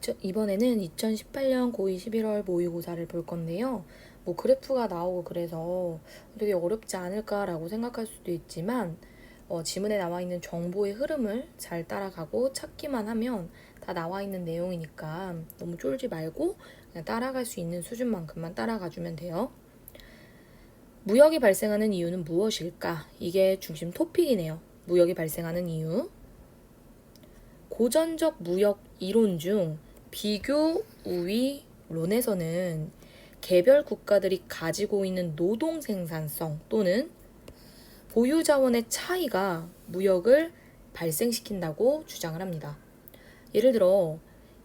자, 이번에는 2018년 고2 11월 모의고사를 볼 건데요. 뭐 그래프가 나오고 그래서 되게 어렵지 않을까라고 생각할 수도 있지만 어, 지문에 나와 있는 정보의 흐름을 잘 따라가고 찾기만 하면 다 나와 있는 내용이니까 너무 쫄지 말고 그냥 따라갈 수 있는 수준만큼만 따라가 주면 돼요. 무역이 발생하는 이유는 무엇일까? 이게 중심 토픽이네요. 무역이 발생하는 이유. 고전적 무역 이론 중 비교 우위론에서는 개별 국가들이 가지고 있는 노동 생산성 또는 보유 자원의 차이가 무역을 발생시킨다고 주장을 합니다. 예를 들어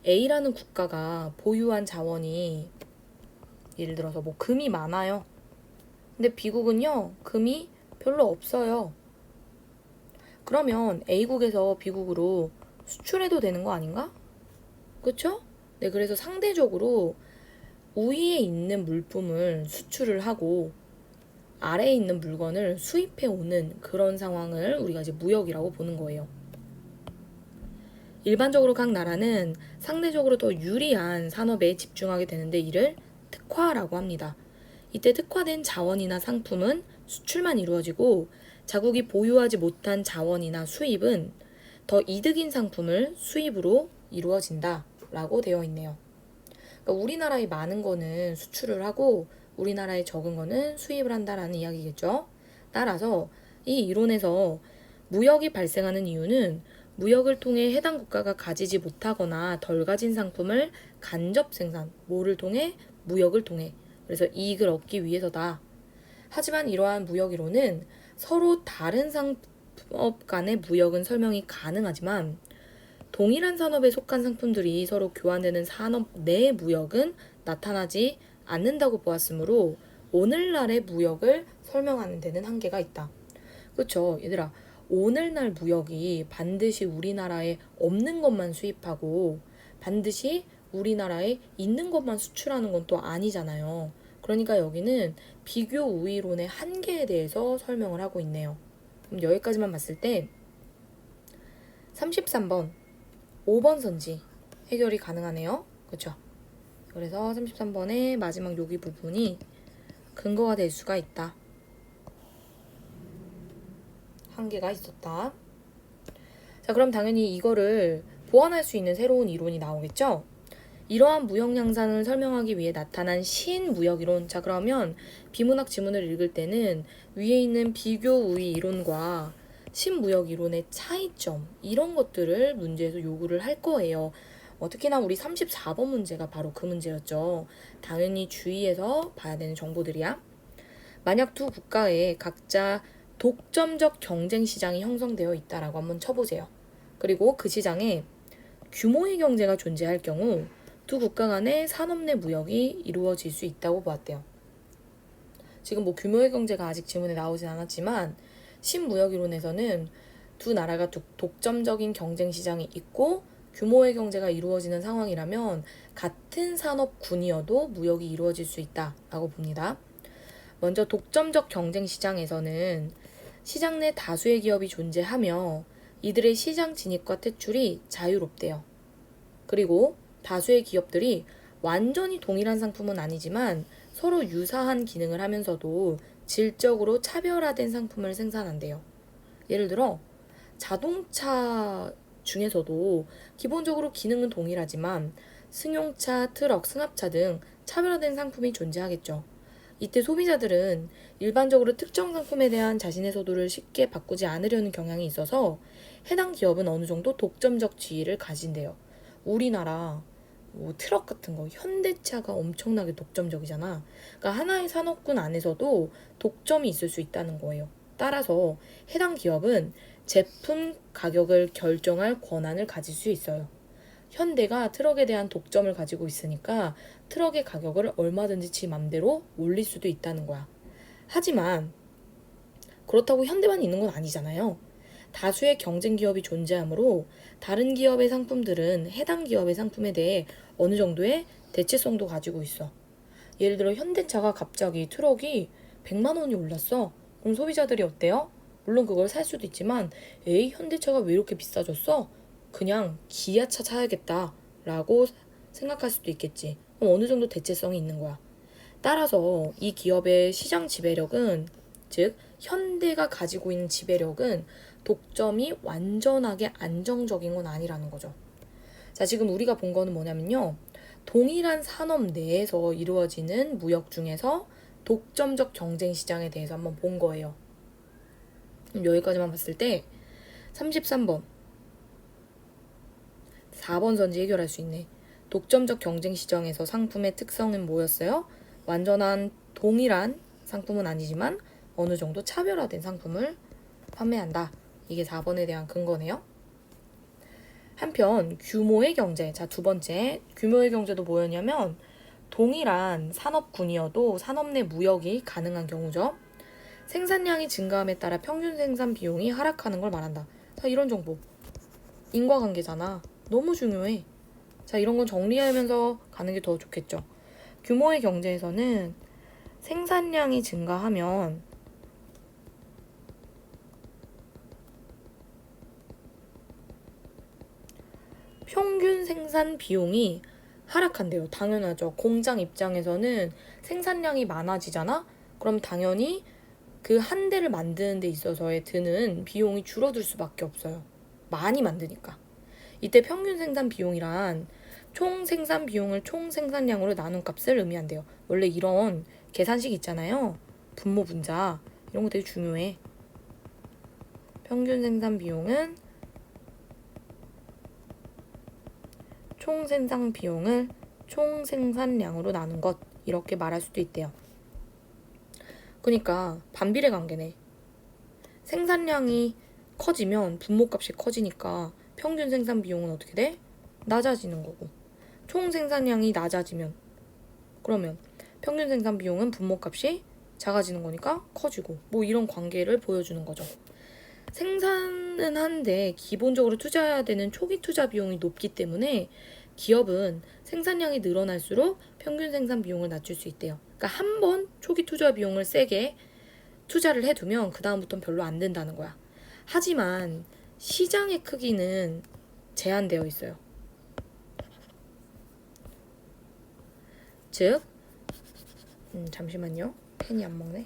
A라는 국가가 보유한 자원이 예를 들어서 뭐 금이 많아요. 근데 B국은요, 금이 별로 없어요. 그러면 A국에서 B국으로 수출해도 되는 거 아닌가? 그쵸? 네, 그래서 상대적으로 우위에 있는 물품을 수출을 하고 아래에 있는 물건을 수입해 오는 그런 상황을 우리가 이제 무역이라고 보는 거예요. 일반적으로 각 나라는 상대적으로 더 유리한 산업에 집중하게 되는데 이를 특화라고 합니다. 이때 특화된 자원이나 상품은 수출만 이루어지고 자국이 보유하지 못한 자원이나 수입은 더 이득인 상품을 수입으로 이루어진다 라고 되어 있네요. 그러니까 우리나라에 많은 거는 수출을 하고 우리나라에 적은 거는 수입을 한다라는 이야기겠죠. 따라서 이 이론에서 무역이 발생하는 이유는 무역을 통해 해당 국가가 가지지 못하거나 덜 가진 상품을 간접 생산, 뭐를 통해? 무역을 통해. 그래서 이익을 얻기 위해서다. 하지만 이러한 무역 이론은 서로 다른 산업 간의 무역은 설명이 가능하지만 동일한 산업에 속한 상품들이 서로 교환되는 산업 내 무역은 나타나지 않는다고 보았으므로 오늘날의 무역을 설명하는 데는 한계가 있다. 그쵸? 얘들아, 오늘날 무역이 반드시 우리나라에 없는 것만 수입하고 반드시 우리나라에 있는 것만 수출하는 건 또 아니잖아요. 그러니까 여기는 비교 우위론의 한계에 대해서 설명을 하고 있네요. 여기까지만 봤을 때 33번 5번 선지 해결이 가능하네요. 그렇죠? 그래서 33번의 마지막 여기 부분이 근거가 될 수가 있다. 한계가 있었다. 자, 그럼 당연히 이거를 보완할 수 있는 새로운 이론이 나오겠죠? 이러한 무역 양상을 설명하기 위해 나타난 신무역 이론. 자, 그러면 비문학 지문을 읽을 때는 위에 있는 비교 우위 이론과 신무역 이론의 차이점 이런 것들을 문제에서 요구를 할 거예요. 어, 특히나 우리 34번 문제가 바로 그 문제였죠. 당연히 주의해서 봐야 되는 정보들이야. 만약 두 국가에 각자 독점적 경쟁 시장이 형성되어 있다라고 한번 쳐보세요. 그리고 그 시장에 규모의 경제가 존재할 경우 두 국가 간의 산업 내 무역이 이루어질 수 있다고 보았대요. 지금 뭐 규모의 경제가 아직 지문에 나오진 않았지만 신무역 이론에서는 두 나라가 독- 독점적인 경쟁 시장이 있고 규모의 경제가 이루어지는 상황이라면 같은 산업군이어도 무역이 이루어질 수 있다라고 봅니다. 먼저 독점적 경쟁 시장에서는 시장 내 다수의 기업이 존재하며 이들의 시장 진입과 퇴출이 자유롭대요. 그리고 다수의 기업들이 완전히 동일한 상품은 아니지만 서로 유사한 기능을 하면서도 질적으로 차별화된 상품을 생산한대요. 예를 들어 자동차 중에서도 기본적으로 기능은 동일하지만 승용차, 트럭, 승합차 등 차별화된 상품이 존재하겠죠. 이때 소비자들은 일반적으로 특정 상품에 대한 자신의 소도를 쉽게 바꾸지 않으려는 경향이 있어서 해당 기업은 어느 정도 독점적 지위를 가진대요. 우리나라 뭐 트럭 같은 거 현대차가 엄청나게 독점적이잖아. 그러니까 하나의 산업군 안에서도 독점이 있을 수 있다는 거예요. 따라서 해당 기업은 제품 가격을 결정할 권한을 가질 수 있어요. 현대가 트럭에 대한 독점을 가지고 있으니까 트럭의 가격을 얼마든지 지 맘대로 올릴 수도 있다는 거야. 하지만 그렇다고 현대만 있는 건 아니잖아요. 다수의 경쟁 기업이 존재하므로 다른 기업의 상품들은 해당 기업의 상품에 대해 어느 정도의 대체성도 가지고 있어. 예를 들어 현대차가 갑자기 트럭이 100만 원이 올랐어. 그럼 소비자들이 어때요? 물론 그걸 살 수도 있지만 에이 현대차가 왜 이렇게 비싸졌어? 그냥 기아차 사야겠다 라고 생각할 수도 있겠지. 그럼 어느 정도 대체성이 있는 거야. 따라서 이 기업의 시장 지배력은 즉 현대가 가지고 있는 지배력은 독점이 완전하게 안정적인 건 아니라는 거죠. 자, 지금 우리가 본 거는 뭐냐면요. 동일한 산업 내에서 이루어지는 무역 중에서 독점적 경쟁 시장에 대해서 한번 본 거예요. 여기까지만 봤을 때 33번 4번 선지 해결할 수 있네. 독점적 경쟁 시장에서 상품의 특성은 뭐였어요? 완전한 동일한 상품은 아니지만 어느 정도 차별화된 상품을 판매한다. 이게 4번에 대한 근거네요. 한편 규모의 경제. 자, 두 번째. 규모의 경제도 뭐였냐면 동일한 산업군이어도 산업 내 무역이 가능한 경우죠. 생산량이 증가함에 따라 평균 생산 비용이 하락하는 걸 말한다. 자, 이런 정보. 인과관계잖아. 너무 중요해. 자, 이런 건 정리하면서 가는 게 더 좋겠죠. 규모의 경제에서는 생산량이 증가하면 평균 생산 비용이 하락한대요. 당연하죠. 공장 입장에서는 생산량이 많아지잖아? 그럼 당연히 그 한 대를 만드는 데 있어서의 드는 비용이 줄어들 수밖에 없어요. 많이 만드니까. 이때 평균 생산 비용이란 총 생산 비용을 총 생산량으로 나눈 값을 의미한대요. 원래 이런 계산식 있잖아요. 분모 분자. 이런 거 되게 중요해. 평균 생산 비용은 총 생산 비용을 총 생산량으로 나눈 것 이렇게 말할 수도 있대요. 그러니까 반비례 관계네. 생산량이 커지면 분모값이 커지니까 평균 생산 비용은 어떻게 돼? 낮아지는 거고. 총 생산량이 낮아지면 그러면 평균 생산 비용은 분모값이 작아지는 거니까 커지고 뭐 이런 관계를 보여주는 거죠. 생산은 한데 기본적으로 투자해야 되는 초기 투자 비용이 높기 때문에 기업은 생산량이 늘어날수록 평균 생산 비용을 낮출 수 있대요. 그러니까 한 번 초기 투자 비용을 세게 투자를 해두면 그 다음부터는 별로 안 된다는 거야. 하지만 시장의 크기는 제한되어 있어요. 즉, 음, 잠시만요. 펜이 안 먹네.